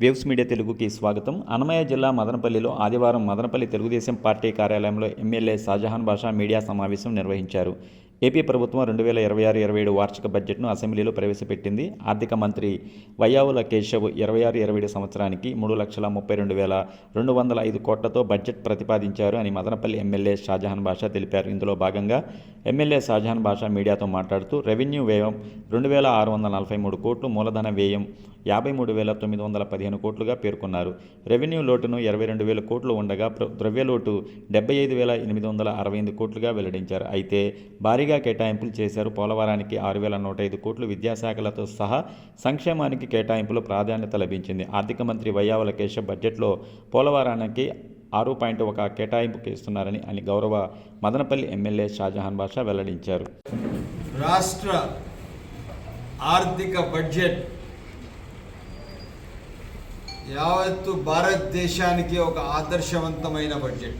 Waves media తెలుగుకి స్వాగతం. అన్నమయ్య జిల్లా మదనపల్లిలో ఆదివారం మదనపల్లి తెలుగుదేశం పార్టీ కార్యాలయంలో ఎమ్మెల్యే షాజహాన్ బాషా మీడియా సమావేశం నిర్వహించారు. ఏపీ ప్రభుత్వం రెండు వేల ఇరవై ఆరు ఇరవై ఏడు వార్షిక బడ్జెట్ను అసెంబ్లీలో ప్రవేశపెట్టింది. ఆర్థిక మంత్రి వయ్యావుల కేశవ్ ఇరవై ఆరు ఇరవై ఏడు సంవత్సరానికి మూడు లక్షల ముప్పై రెండు వేల రెండు వందల ఐదు కోట్లతో బడ్జెట్ ప్రతిపాదించారు అని మదనపల్లి ఎమ్మెల్యే షాజహాన్ బాషా తెలిపారు. ఇందులో భాగంగా ఎమ్మెల్యే షాజహాన్ బాషా మీడియాతో మాట్లాడుతూ రెవెన్యూ వ్యయం రెండు వేల ఆరు వందల నలభై మూడు కోట్లు మూలధన వ్యయం యాభై మూడు వేల తొమ్మిది వందల పదిహేను కోట్లుగా పేర్కొన్నారు. రెవెన్యూ లోటును ఇరవై రెండు వేల కోట్లు ఉండగా ద్రవ్యలోటు ద్రవ్య లోటు డెబ్బై ఐదు వేల ఎనిమిది వందల అరవై ఎనిమిది కోట్లుగా వెల్లడించారు. అయితే భారీగా కేటాయింపులు చేశారు. పోలవరానికి ఆరు వేల నూట ఐదు కోట్లు విద్యాశాఖలతో సహా సంక్షేమానికి కేటాయింపులు ప్రాధాన్యత లభించింది. ఆర్థిక మంత్రి వయ్యావల కేశవ్ బడ్జెట్లో పోలవరానికి ఆరు పాయింట్ ఒక కేటాయింపు ఇస్తున్నారని అని గౌరవ మదనపల్లి ఎమ్మెల్యే షాజహాన్ బాషా వెల్లడించారు. రాష్ట్ర ఆర్థిక బడ్జెట్ యావత్తు భారతదేశానికి ఒక ఆదర్శవంతమైన బడ్జెట్.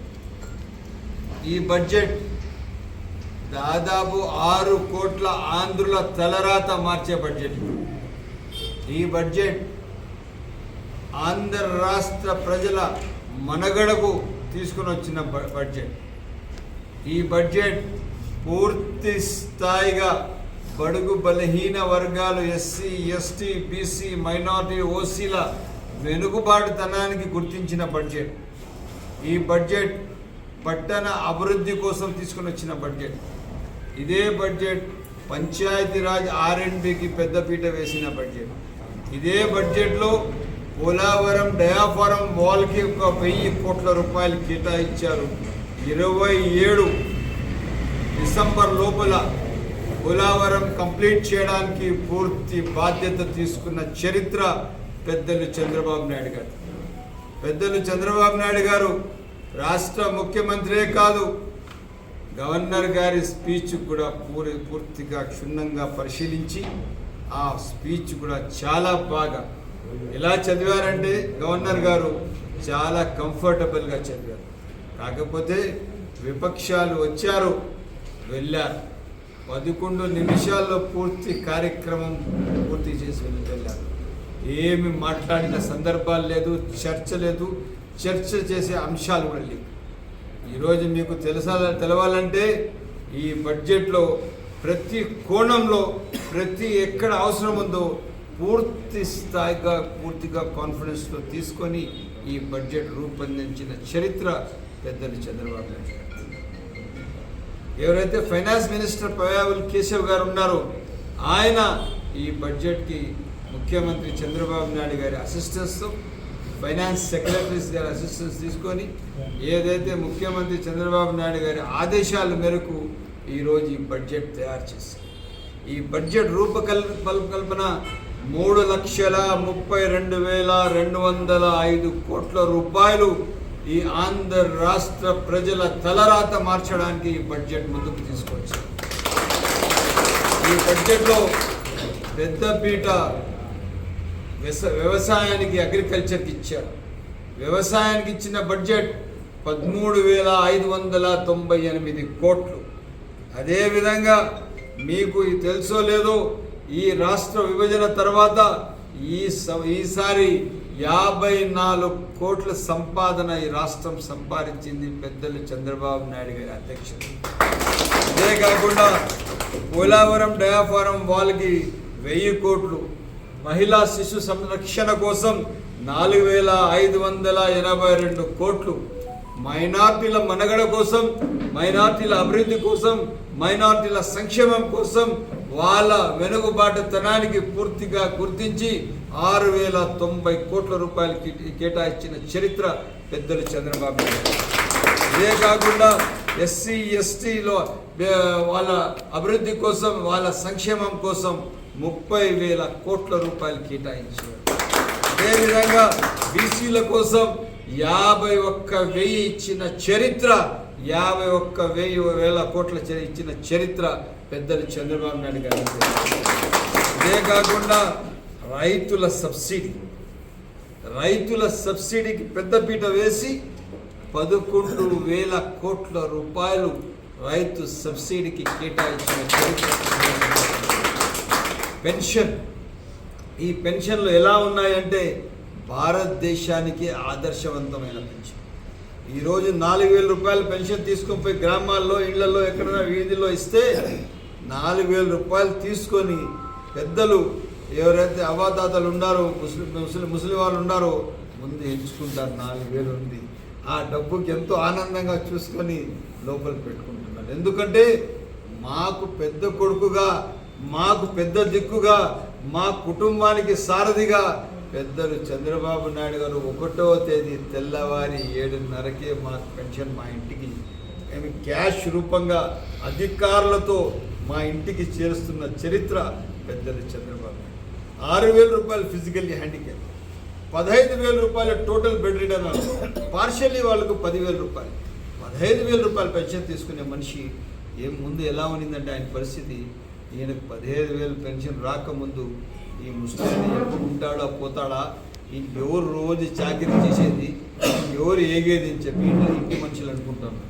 ఈ బడ్జెట్ దాదాపు ఆరు కోట్ల ఆంధ్రుల తలరాత మార్చే బడ్జెట్. ఈ బడ్జెట్ ఆంధ్ర రాష్ట్ర ప్రజల మనగడకు తీసుకుని వచ్చిన బ- బడ్జెట్. ఈ బడ్జెట్ పూర్తి స్థాయిగా బడుగు బలహీన వర్గాలు ఎస్సీ ఎస్టీ బీసీ మైనారిటీ ఓసీల వెనుకబాటుతనానికి గుర్తించిన బడ్జెట్ ఈ బడ్జెట్ పట్టణ అభివృద్ధి కోసం తీసుకుని వచ్చిన బడ్జెట్ ఇదే బడ్జెట్ పంచాయతీరాజ్ ఆర్ఎండ్బికి పెద్దపీట వేసిన బడ్జెట్ ఇదే బడ్జెట్లో పోలావరం డయాఫారం వాల్కి ఒక వెయ్యి కోట్ల రూపాయలు కేటాయించారు. ఇరవై ఏడు డిసెంబర్ లోపల పోలావరం కంప్లీట్ చేయడానికి పూర్తి బాధ్యత తీసుకున్న చరిత్ర పెద్దలు చంద్రబాబు నాయుడు గారు. పెద్దలు చంద్రబాబు నాయుడు గారు రాష్ట్ర ముఖ్యమంత్రే కాదు గవర్నర్ గారి స్పీచ్ కూడా పూరి పూర్తిగా క్షుణ్ణంగా పరిశీలించి ఆ స్పీచ్ కూడా చాలా బాగా ఎలా చదివారంటే గవర్నర్ గారు చాలా కంఫర్టబుల్గా చదివారు. కాకపోతే విపక్షాలు వచ్చారు వెళ్ళారు. పదకొండు నిమిషాల్లో పూర్తి కార్యక్రమం పూర్తి చేసి వెళ్ళి వెళ్ళారు. ఏమి మాట్లాడిన సందర్భాలు లేదు చర్చ లేదు. చర్చ చేసే అంశాలు కూడా లేవు. ఈరోజు మీకు తెలుసా తెలవాలంటే ఈ బడ్జెట్లో ప్రతి కోణంలో ప్రతి ఎక్కడ అవసరం ఉందో పూర్తి స్థాయిగా పూర్తిగా కాన్ఫిడెన్స్తో తీసుకొని ఈ బడ్జెట్ రూపొందించిన చరిత్ర పెద్దలు చంద్రబాబు నాయుడు ఎవరైతే ఫైనాన్స్ మినిస్టర్ పయావుల్ కేశవ్ గారు ఉన్నారో ఆయన ఈ బడ్జెట్కి ముఖ్యమంత్రి చంద్రబాబు నాయుడు గారి అసిస్టెన్స్తో ఫైనాన్స్ సెక్రటరీస్ గారి అసిస్టెన్స్ తీసుకొని ఏదైతే ముఖ్యమంత్రి చంద్రబాబు నాయుడు గారి ఆదేశాల మేరకు ఈరోజు ఈ బడ్జెట్ తయారు చేశారు. ఈ బడ్జెట్ రూపకల్పన మూడు లక్షల ముప్పై రెండు వేల రెండు వందల ఐదు కోట్ల రూపాయలు ఈ ఆంధ్ర రాష్ట్ర ప్రజల తలరాత మార్చడానికి ఈ బడ్జెట్ ముందుకు తీసుకొచ్చారు. ఈ బడ్జెట్లో పెద్దపీట వ్యవసాయానికి అగ్రికల్చర్కి ఇచ్చారు. వ్యవసాయానికి ఇచ్చిన బడ్జెట్ పదమూడు వేల ఐదు వందల తొంభై ఎనిమిది కోట్లు. అదేవిధంగా మీకు ఇది తెలుసో లేదో ఈ రాష్ట్ర విభజన తర్వాత ఈ స- ఈసారి యాభై నాలుగు కోట్ల సంపాదన ఈ రాష్ట్రం సంపాదించింది పెద్దలు చంద్రబాబు నాయుడు గారి అధ్యక్షత ఇదే కాకుండా పోలావరం డయాఫారం వాళ్ళకి వెయ్యి కోట్లు మహిళా శిశు సంరక్షణ కోసం నాలుగు వేల ఐదు వందల ఎనభై రెండు కోట్లు మైనార్టీల మనగడ కోసం మైనార్టీల అభివృద్ధి కోసం మైనార్టీల సంక్షేమం కోసం వాళ్ళ వెనుకబాటుతనానికి పూర్తిగా గుర్తించి ఆరు వేల తొంభై కోట్ల రూపాయలు కేటాయించిన చరిత్ర పెద్దలు చంద్రబాబు ఇదే కాకుండా ఎస్సీ ఎస్టీలో వాళ్ళ అభివృద్ధి కోసం వాళ్ళ సంక్షేమం కోసం ముప్పై వేల కోట్ల రూపాయలు కేటాయించారు. అదేవిధంగా బీసీల కోసం యాభై ఒక్క వెయ్యి ఇచ్చిన చరిత్ర యాభై ఒక్క వెయ్యి వేల కోట్ల ఇచ్చిన చరిత్ర పెద్దలు చంద్రబాబు నాయుడు గారు ఇదే కాకుండా రైతుల సబ్సిడీ. రైతుల సబ్సిడీకి పెద్దపీట వేసి పదకొండు వేల కోట్ల రూపాయలు రైతు సబ్సిడీకి కేటాయించిన చరిత్ర. పెన్షన్. ఈ పెన్షన్లు ఎలా ఉన్నాయంటే భారతదేశానికి ఆదర్శవంతమైన పెన్షన్. ఈరోజు నాలుగు వేల రూపాయలు పెన్షన్ తీసుకొని పోయి గ్రామాల్లో ఇళ్ళలో ఎక్కడైనా వీధిలో ఇస్తే నాలుగు వేల రూపాయలు తీసుకొని పెద్దలు ఎవరైతే అవాదాతలు ఉన్నారో ముస్లిం ముస్లిం ముస్లిం వాళ్ళు ఉన్నారో ముందు ఎంచుకుంటారు నాలుగు వేలు ఉంది. ఆ డబ్బుకి ఎంతో ఆనందంగా చూసుకొని లోపల పెట్టుకుంటున్నారు. ఎందుకంటే మాకు పెద్ద కొడుకుగా మాకు పెద్ద దిక్కుగా మా కుటుంబానికి సారథిగా పెద్దలు చంద్రబాబు నాయుడు గారు ఒకటో తేదీ తెల్లవారి ఏడున్నరకే మా పెన్షన్ మా ఇంటికి మేము క్యాష్ రూపంగా అధికారులతో మా ఇంటికి చేరుస్తున్న చరిత్ర పెద్దలు చంద్రబాబు నాయుడు ఆరు వేల రూపాయలు ఫిజికల్లీ హ్యాండిక్యాప్ పదహైదు వేల రూపాయల టోటల్ బెడ్ రిటర్న్ పార్షల్లీ వాళ్ళకు పదివేల రూపాయలు. పదహైదు వేల రూపాయలు పెన్షన్ తీసుకునే మనిషి ఏం ముందు ఎలా ఉన్నిందంటే ఆయన పరిస్థితి ఈయనకు పదిహేను వేలు పెన్షన్ రాకముందు ఈ ముస్లిం ఎప్పుడు ఉంటాడా పోతాడా? ఈ ఎవరు రోజు చాకరీ చేసేది? ఎవరు ఏగేది అని చెప్పి ఇంట్లో ఇంటి మనుషులు అనుకుంటాను